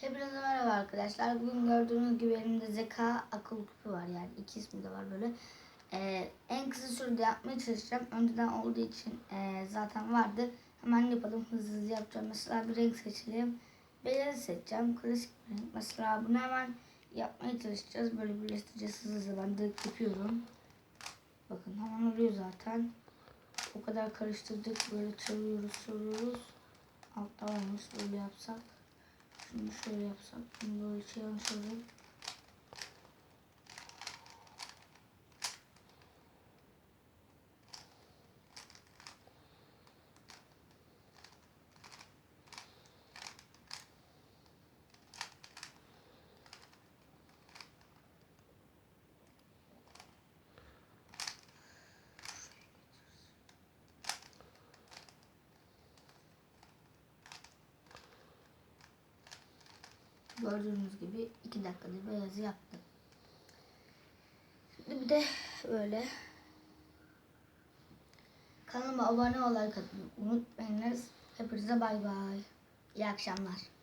Hepinize merhaba arkadaşlar. Bugün gördüğünüz gibi elimde zeka akıl küpü var yani iki ismi de var böyle. Ee, en kısa sürede yapmaya çalışacağım. Önceden olduğu için e, zaten vardı. Hemen yapalım hızlı hızlı yapacağım. Mesela bir renk seçelim. Beyaz seçeceğim. Klasik bir renk. Mesela bunu hemen yapmaya çalışacağız. Böyle birleştireceğiz hızlı hızlı. Ben direkt yapıyorum. Bakın hemen oluyor zaten. O kadar karıştırdık. Böyle çalıyoruz çalıyoruz. Altta varmış böyle yapsak. Şunu şöyle yapsak. Bunu böyle şey yapalım. Gördüğünüz gibi iki dakikada beyazı yaptım. Şimdi bir de böyle kanalıma abone olarak unutmayınız. Hepinize bay bay. İyi akşamlar.